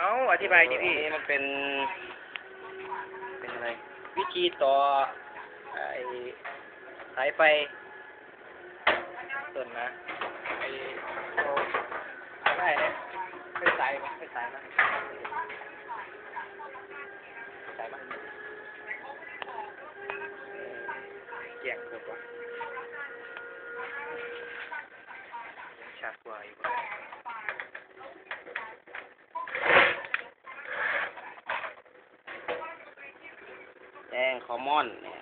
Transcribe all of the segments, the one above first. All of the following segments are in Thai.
เอาอธิบายดิพี่ อันนี้มันเป็น เป็นอะไร วิธีต่อไอ้สายไฟต้นนะไอ้เอาได้เนี่ยไม่สายไม่สายมั้ยสายมั้ยเอ่อแยกกดวะชัดกว่าอยู่วะ แด งคอมมอนเนี่ย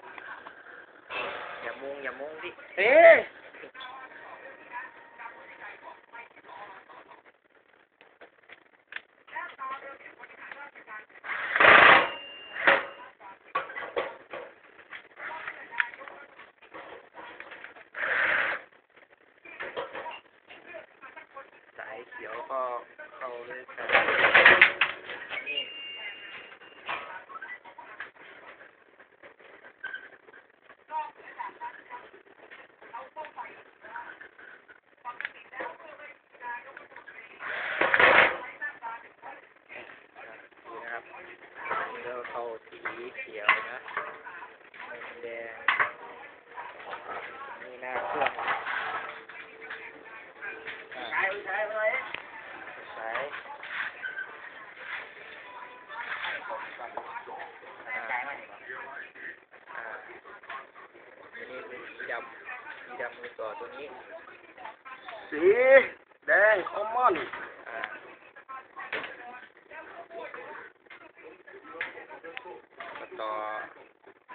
อย่ามุงอย่ามุงดิเอ๊ะสายเขียวก็เข้าด้วยกันนี่ ดูนะครับเลือกเข้าสี เขียวนะแดงนี่หน้าเครื่องอะใช้ใช้อะไรสายอ่าอ่าตัวนี้เป็นสีดำสีดำมือต่อตัวนี้ สีแดงคอมมอน อ่าแล้วต่อ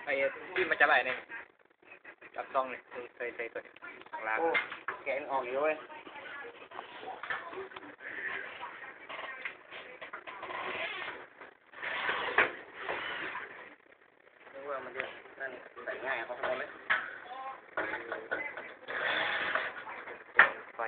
ไอ้ที่มันจะไหลเนี่ยจับ ต้องเลยเคยเคยใส่ตัวนี้ข้างล่างโอ้แกะออกอยู่เว้ยนึกว่ามันจะนั่นใส่ง่ายเขาทำไหมไฟ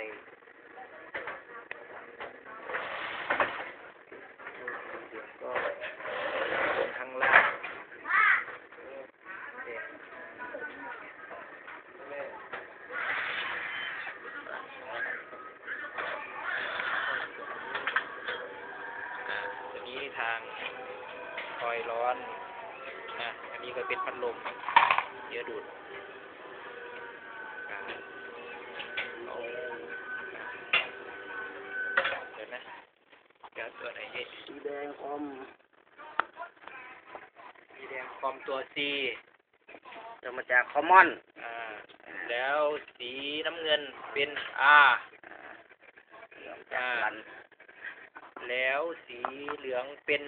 ลมเยอะดูดอ่าเอาเดี๋ยวนะเดี๋ยวตัวไหนนี่สีแดงคอมสีแดงคอมตัว C จะมาจากคอมมอนอ่าแล้วสีน้ำเงินเป็น R จากรันแล้วสีเหลืองเป็น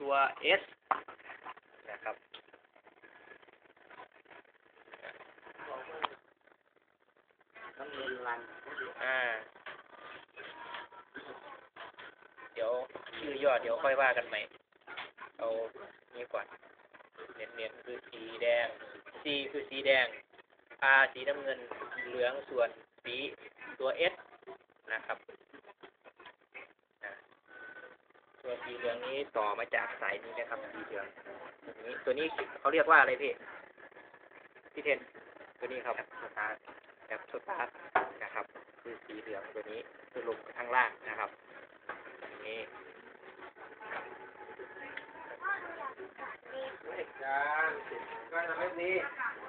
ตัว S นะครับ น้ำเงินรันอ่า เดี๋ยวชื่อย่อเดี๋ยวค่อยว่ากันใหม่ เอานี้ก่อนเน้นๆคือสีแดง C คือสีแดง R สีน้ำเงิน เหลืองส่วนสีตัว S นะครับ ตัวสีเหลืองนี้ต่อมาจากสายนี้นะครับ สีเหลืองตัวนี้ตัวนี้เขาเรียกว่าอะไรพี่พี่เทนตัวนี้ครับสตาร์ท แบบสตาร์ทนะครับ คือสีเหลืองตัวนี้คือลงข้างล่างนะครับนี่จ้าก็ทำแบบนี้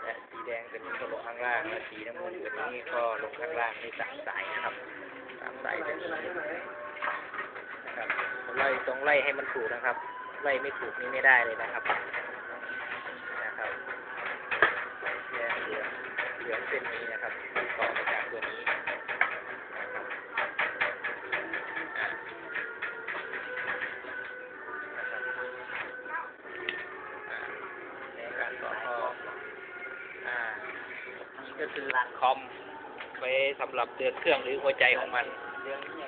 และสีแดงตัวนี้ก็ลงข้างล่างและสีน้ำเงินตัวนี้ก็ลงข้างล่างนี่สามสายนะครับสามสายแบบนี้นะครับไล่ต้องไล่ให้มันถูกนะครับ ไล่ไม่ถูกนี่ไม่ได้เลยนะครับนะครับ เหลืองเป็นนี้นะครับต่อมาจากตัวนี้นะครับอะนะครับอ่าในการต่อก็อ่านี่ก็คือคอมไว้สำหรับเตือนเครื่องหรือหัวใจของมันเรื่องนี้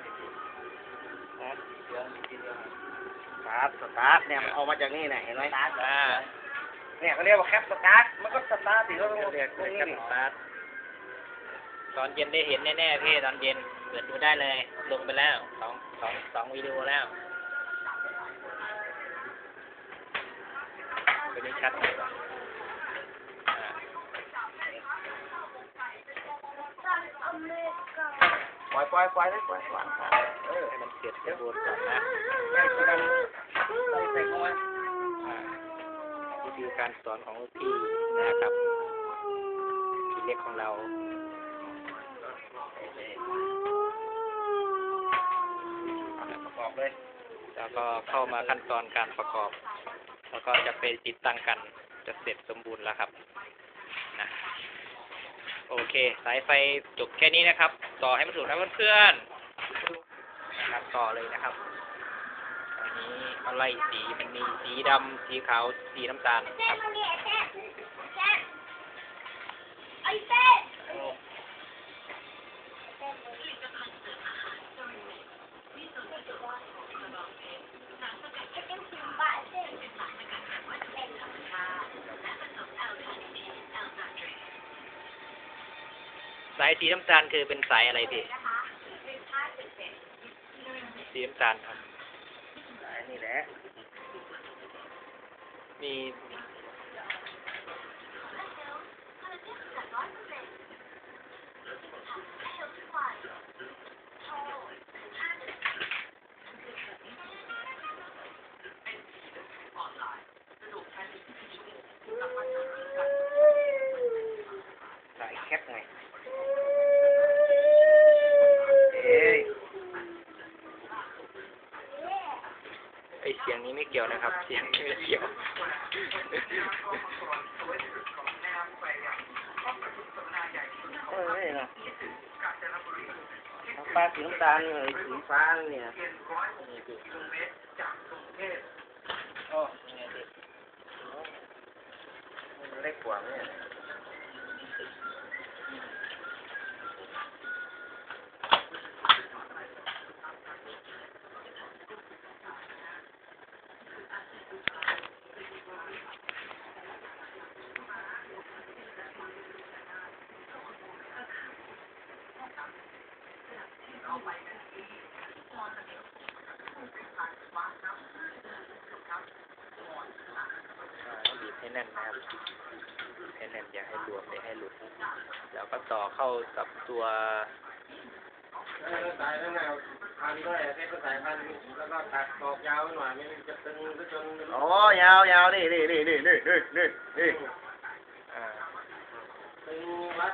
นะเรื่องทีเดียวสตาร์ทสตาร์ทเนี่ยมันเอามาจากนี่เนี่ยเห็นไหมอ่า เนี่ยเขาเรียกว่าแคปสตาร์ทมันก็สตาร์ทสิเขาเรียกตรงเรียนี้กนี่สตาร์ทตอนเย็นได้เห็นแน่ๆพี่ตอนเย็นเปิดดูได้เลย ลงไปแล้วสองสองสองวิดีโอแล้วตัวนี้ชัดเลยว่ะอ่าคล่อยปล่อยปล่อยเลยปล่อยปล่อยเออให้มันเสร็จสมบูรณ์ก่อนนะใส่สีดำใส่ใส่เข้ามา อ่าวิธีการสอนของลูกพี่นะครับพี่เล็กของเราเอาแบบประกอบเลยแล้วก็เข้ามาขั้นตอนการประกอบ แล้วก็จะไปติดตั้งกันจะเสร็จสมบูรณ์แล้วครับนะโอเค สายไฟจบแค่นี้นะครับ ต่อให้มันถูกนะเพื่อนๆนะครับต่อเลยนะครับอั นนี้มาไล่สีมันมีสีดำสีขาวสีน้ำตาลครับสายสีน้ำตาลคือเป็นสายอะไรพี่สีน้ำตาลครับ need เสียงนี้ไม่เกี่ยวนะครับ เสียงไม่เกี่ยวเออนี่เนาะน้ำปลาสีน้ำตาลเลยสีฟ้าเนี่ยโอ้เล็กกว่าเนี่ย ให้แน่นนะครับให้แน่นอย่าให้รวมอย่าให้หลุด แล้วก็ต่อเข้ากับตัวสายข้าหในพันด้วยเส้นสายพันแล้วก็ตัดตอกยาวหน่อยไม่จะตึงจนโอ้ยาวยาวนี่นี่นี่นี่นี่นี่นี่อ่าตึงวัด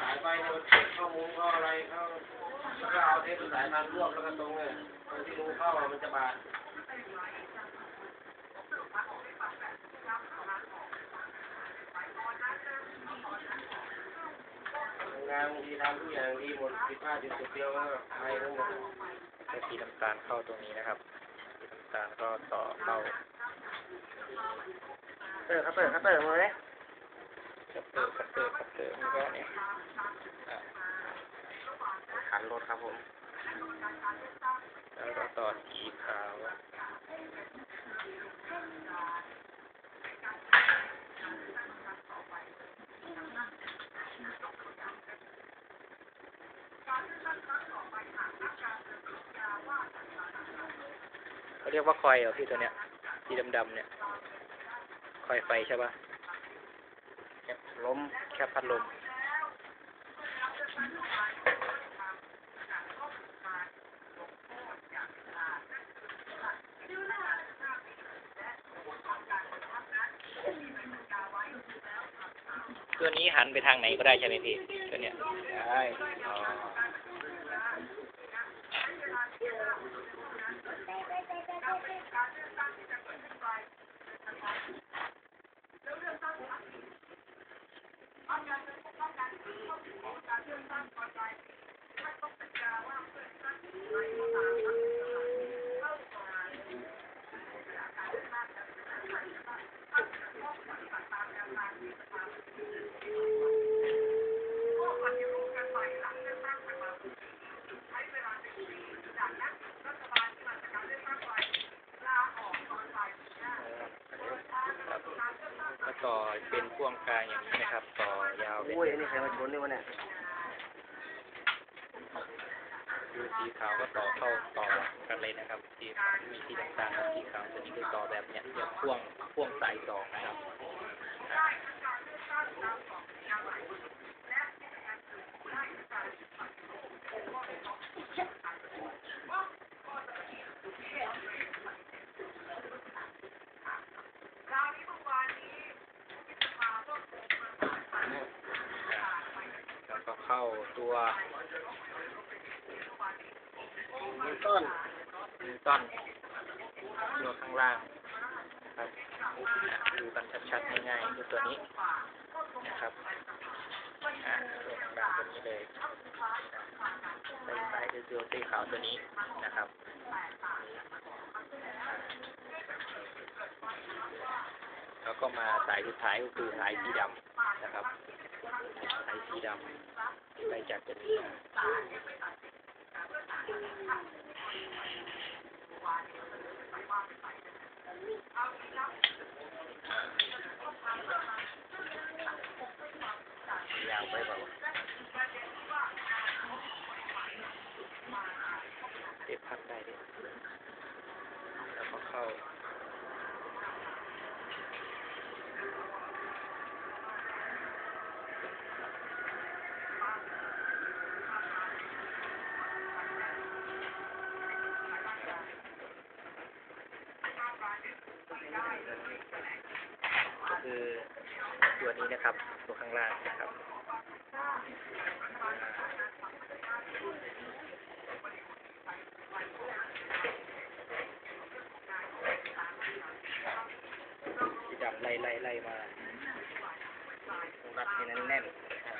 สายไฟเนี่ยมันเก็บข้อมูลข้ออะไรเข้าแล้วก็เอาเทปสายพันรวบแล้วก็ตรงเลยตรงที่รูเข้าอะมันจะบาดงานบางทีทำทุกอย่างดีหมดผิดพลาดจุดจุดเดียวก็ไปทั้งหมดใช้สีน้ำตาลเข้าตรงนี้นะครับสีน้ำตาลก็ต่อเข้าเตอร์คัตเตอร์คัตเตอร์มาเลย คัตเตอร์คัตเตอร์คัตเตอร์แล้วก็เนี่ยขันรถครับผม แล้วก็ต่อสีขาวเขาเรียกว่าคอยเหรอพี่ตัวเนี้ยสีดำๆเนี่ย คอยไฟใช่ป่ะ ลมแค่พัดลมตัวนี้หันไปทางไหนก็ได้ใช่ไหมพี่ตัวเนี้ยได้ Thank you. พ่วงกลางอย่างนี้นะครับ ต่อยาวเป็นอุ้ยอันนี้ใครมาชนนี่วะเนี่ยคือสีขาวก็ต่อเข้าต่อกันเลยนะครับสีขาวมีสีต่างๆกับสีขาวตัวนี้คือต่อแบบเนี้ยเรียกพ่วงพ่วงสายสองนะครับ ตัวมีต้นนิวตันตัวข้างล่างนะครับอะดูกันชัดๆง่ายๆคือตัวนี้นะครับอ่าตัวข้างล่างตัวนี้เลยใส่สายคือตัวสีขาวตัวนี้นะครับแล้วก็มาสายสุดท้ายก็คือสายสีดำนะครับ สายสีดำได้จากตัวนี้มาอ่ายาวไปเปล่าเก็บพักได้ดิแล้วก็เข้า ก็ คือตัวนี้นะครับ ตัวข้างล่างนะครับสีดำไล่ไล่ไล่มารัดให้แน่นๆอ่า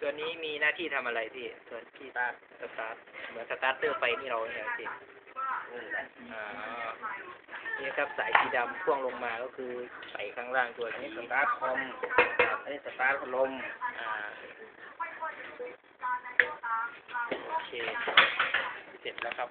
ตัวนี้มีหน้าที่ทำอะไรพี่ตัวที่ตาร์ทสตาร์ทเหมือนสตาร์เตอร์ไฟที่เราเนี่ยพี่ นี่แหละอ่านี่ครับสายสีดำพ่วงลงมาก็คือใส่ข้างล่างตัวนี้สตาร์ทคอมอันนี้สตาร์ทลมอ่าโอเค เสร็จแล้วครับ